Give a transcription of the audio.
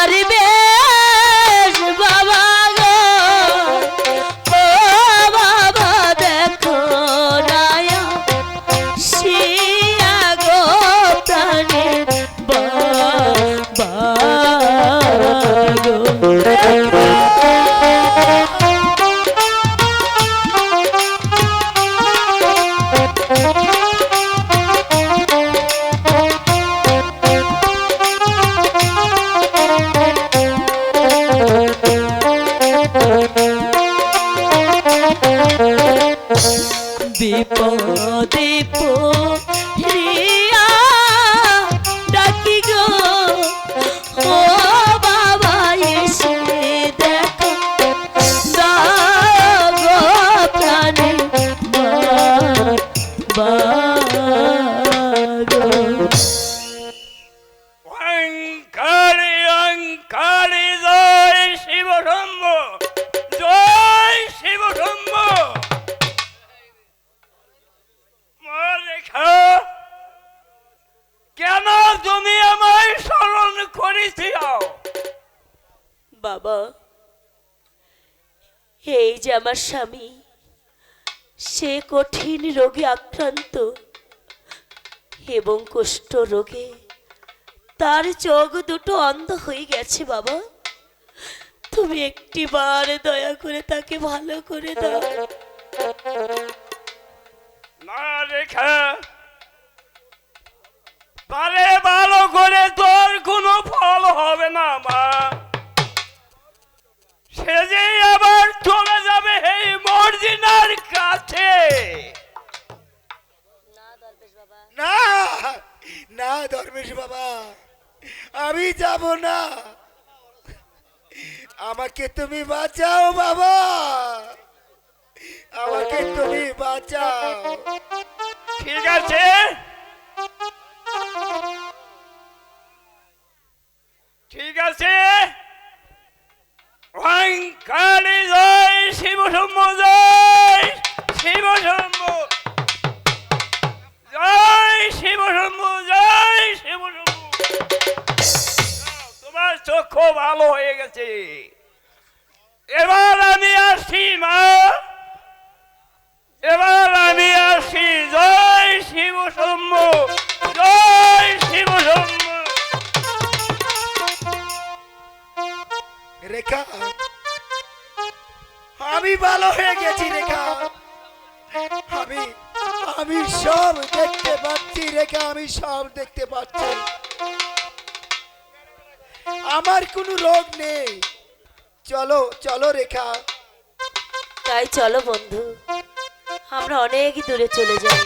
Karim বিপদে রিয়া ডাকি গো। ও বাবা এসে দেখো। তুমি আমায় স্মরণ করেছিও বাবা এই যে আমার স্বামী সে কঠিন রোগে আক্রান্ত এবং কুষ্ঠ রোগে তার চোখ দুটো অন্ধ হয়ে গেছে বাবা। তুমি একটি বার দয়া করে তাকে ভালো করে দাও। মা রেখা না না ধর্মেশ বাবা, আমি যাব না। আমাকে তুমি বাঁচাও বাবা। আমাকে তুমি বাঁচাও। ঠিক আছে। ঠিক আছে। অহংকারী জয় চক্ষু ভালো হয়ে গেছে। এবার আমি আসছি মা। এবার আমি আসি। জয় শিব শম্ভ, জয় শিব শম্ভ। রেখা, আমি ভালো হয়ে গেছি, রেখা। আমি আমি সব দেখতে পাচ্ছি, রেখা, আমি সব দেখতে পাচ্ছি। আমার কোনো রোগ নেই। চলো চলো রেখা। তাই চলো বন্ধু আমরা অনেক দূরে চলে যাই।